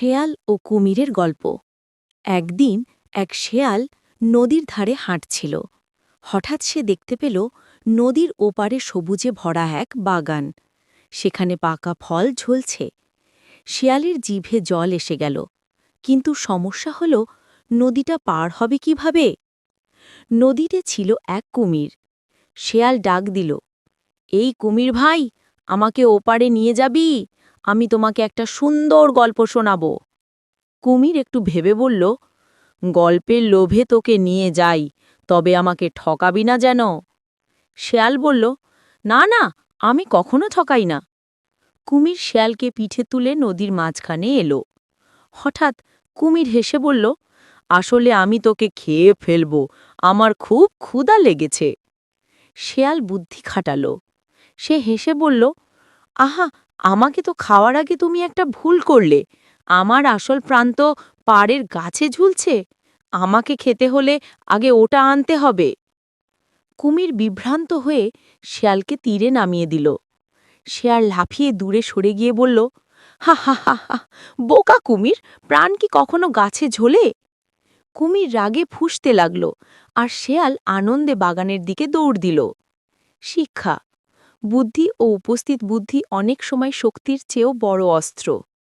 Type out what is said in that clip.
শেয়াল ও কুমিরের গল্প। একদিন এক শেয়াল নদীর ধারে হাঁটছিল। হঠাৎ সে দেখতে পেল নদীর ওপারে সবুজে ভরা এক বাগান। সেখানে পাকা ফল ঝুলছে। শেয়ালের জিভে জল এসে গেল। কিন্তু সমস্যা হল, নদীটা পার হবে কীভাবে? নদীতে ছিল এক কুমির। শেয়াল ডাক দিল, এই কুমির ভাই, আমাকে ওপারে নিয়ে যাবি? আমি তোমাকে একটা সুন্দর গল্প শোনাব। কুমির একটু ভেবে বলল, গল্পের লোভে তোকে নিয়ে যাই, তবে আমাকে ঠকাবি না যেন? শেয়াল বলল, না না, আমি কখনো ঠকাই না। কুমির শেয়ালকে পিঠে তুলে নদীর মাঝখানে এলো। হঠাৎ কুমির হেসে বলল, আসলে আমি তোকে খেয়ে ফেলব, আমার খুব ক্ষুধা লেগেছে। শেয়াল বুদ্ধি খাটালো। সে হেসে বলল, আহা আমাকে তো খাওয়ার আগে তুমি একটা ভুল করলে। আমার আসল প্রান্ত পাড়ের গাছে ঝুলছে। আমাকে খেতে হলে আগে ওটা আনতে হবে। কুমির বিভ্রান্ত হয়ে শেয়ালকে তীরে নামিয়ে দিল। শেয়াল লাফিয়ে দূরে সরে গিয়ে বলল, হা হা হা হা, বোকা কুমির, প্রাণ কি কখনো গাছে ঝোলে? কুমির রাগে ফুঁসতে লাগল আর শেয়াল আনন্দে বাগানের দিকে দৌড় দিল। শিক্ষা বুদ্ধি ও উপস্থিত বুদ্ধি অনেক সময় শক্তির চেয়েও বড় অস্ত্র।